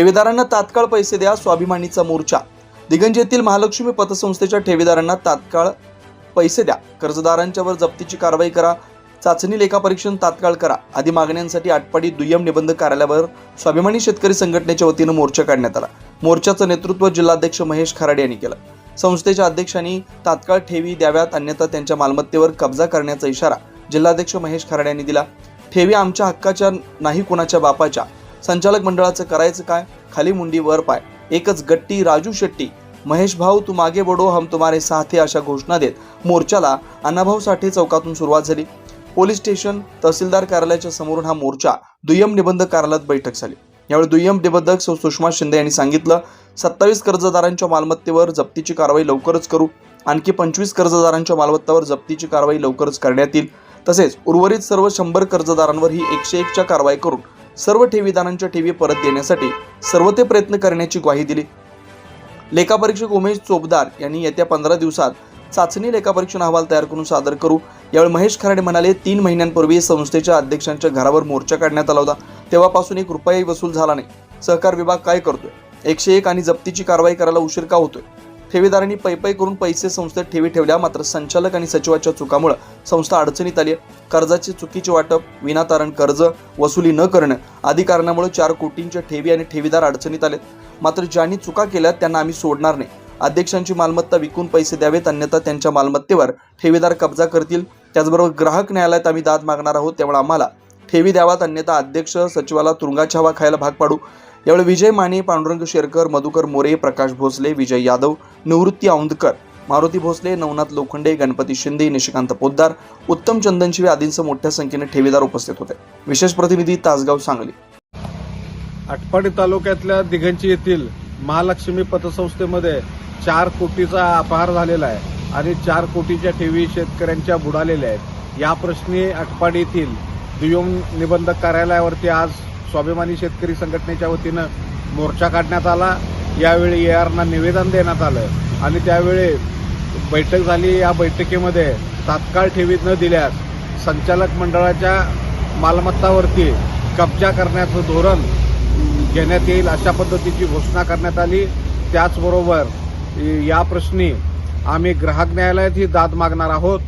ठेवीदारांना तात्काळ पैसे द्या स्वाभिमानीचा मोर्चा. दिगंज येथील महालक्ष्मी पतसंस्थेच्या ठेवीदारांना तात्काळ पैसे द्या. कर्जदारांच्यावर जप्तीची कारवाई करा. चाचणी लेखापरीक्षण तात्काळ करा. आदी मागण्यांसाठी आटपाडी दुय्यम निबंध कार्यालयावर स्वाभिमानी शेतकरी संघटनेच्या वतीनं मोर्चा काढण्यात आला. मोर्चाचं नेतृत्व जिल्हाध्यक्ष महेश खराडे यांनी केलं. संस्थेच्या अध्यक्षांनी तात्काळ ठेवी द्याव्यात अन्यथा त्यांच्या मालमत्तेवर कब्जा करण्याचा इशारा जिल्हाध्यक्ष महेश खराडे यांनी दिला. ठेवी आमच्या हक्काच्या नाही कुणाच्या बापाच्या. संचालक मंडळाचं करायचं काय? खाली मुंडी वर पाय. एकच गट्टी राजू शेट्टी. महेश भाऊ तू मागे बडो हम तुम्हारे साथे अशा घोषणा देत. मोर्चाला अण्णाभाऊ साठे चौकातून सुरुवात झाली. पोलीस स्टेशन तहसीलदार कार्यालयाच्या समोरून हा मोर्चा दुय्यम निबंधक कार्यालयात बैठक झाली. यावेळी दुय्यम निबंधक सौ सुषमा शिंदे यांनी सांगितलं सत्तावीस कर्जदारांच्या मालमत्तेवर जप्तीची कारवाई लवकरच करू. आणखी पंचवीस कर्जदारांच्या मालमत्तावर जप्तीची कारवाई लवकरच करण्यात येईल. तसेच उर्वरित सर्व शंभर कर्जदारांवर ही एकशे एकच्या कारवाई करून सर्व ठेवीदारांच्या ठेवी परत देण्यासाठी सर्व ते प्रयत्न करण्याची ग्वाही दिली. लेखापरीक्षक उमेश चोपदार यांनी येत्या पंधरा दिवसात चाचणी लेखापरीक्षण अहवाल तयार करून सादर करू. यावेळी महेश खराडे म्हणाले तीन महिन्यांपूर्वी संस्थेच्या अध्यक्षांच्या घरावर मोर्चा काढण्यात आला होता. तेव्हापासून एक रुपयाही वसूल झाला नाही. सहकार विभाग काय करतोय? एकशे एक आणि जप्तीची कारवाई करायला उशीर का होतोय? ठेवीदारांनी पैपै करून पैसे संस्थेत ठेवी ठेवल्या मात्र संचालक आणि सचिवाच्या चुकामुळे संस्था अडचणीत आली आहे. कर्जाचे चुकीचे वाटप विनातारण कर्ज वसुली न करणं आदी कारणामुळे चार कोटींच्या ठेवी आणि ठेवीदार अडचणीत आलेत. मात्र ज्यांनी चुका केल्या त्यांना आम्ही सोडणार नाही. अध्यक्षांची मालमत्ता विकून पैसे द्यावेत अन्यथा त्यांच्या मालमत्तेवर ठेवीदार कब्जा करतील. त्याचबरोबर ग्राहक न्यायालयात आम्ही दाद मागणार आहोत त्यामुळे आम्हाला ठेवी द्यावात अन्यथा अध्यक्ष सचिवाला तुरुंगाच्या हवा खायला भाग पाडू. यावेळी विजय माने पांडुरंग शेरकर मधुकर मोरे प्रकाश भोसले विजय यादव निवृत्ती औंदकर मारुती भोसले नवनाथ लोखंडे गणपती शिंदे निशिकांत पोद्दार उत्तम चंदनशिवे आदींसह मोठ्या संख्येने ठेवीदार उपस्थित होते. विशेष प्रतिनिधी तासगाव सांगली. आटपाडी तालुक्यातल्या दिघंची येथील महालक्ष्मी पतसंस्थेमध्ये चार कोटीचा अपहार झालेला आहे आणि चार कोटीच्या ठेवी शेतकऱ्यांच्या बुडालेल्या आहेत. या प्रश्नी आटपाडी येथील दुय्यम निबंधक कार्यालयावरती आज स्वाभिमानी शेतकरी संघटनेच्या वतीनं मोर्चा काढण्यात आला. यावेळी ए आरना निवेदन देण्यात आलं. आणि त्यावेळी बैठक झाली. या बैठकीमध्ये तात्काळ ठेवी न दिल्यास संचालक मंडळाच्या मालमत्तावरती कब्जा करण्याचं धोरण घेण्यात येईल अशा पद्धतीची घोषणा करण्यात आली. त्याचबरोबर या प्रश्नी आम्ही ग्राहक न्यायालयातही दाद मागणार आहोत.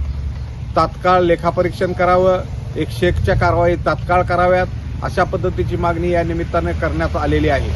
तात्काळ लेखापरीक्षण करावं. एकशे एकच्या कारवाई तात्काळ कराव्यात. अशा पद्धतीची मागणी या निमित्ताने करण्यात आलेली आहे.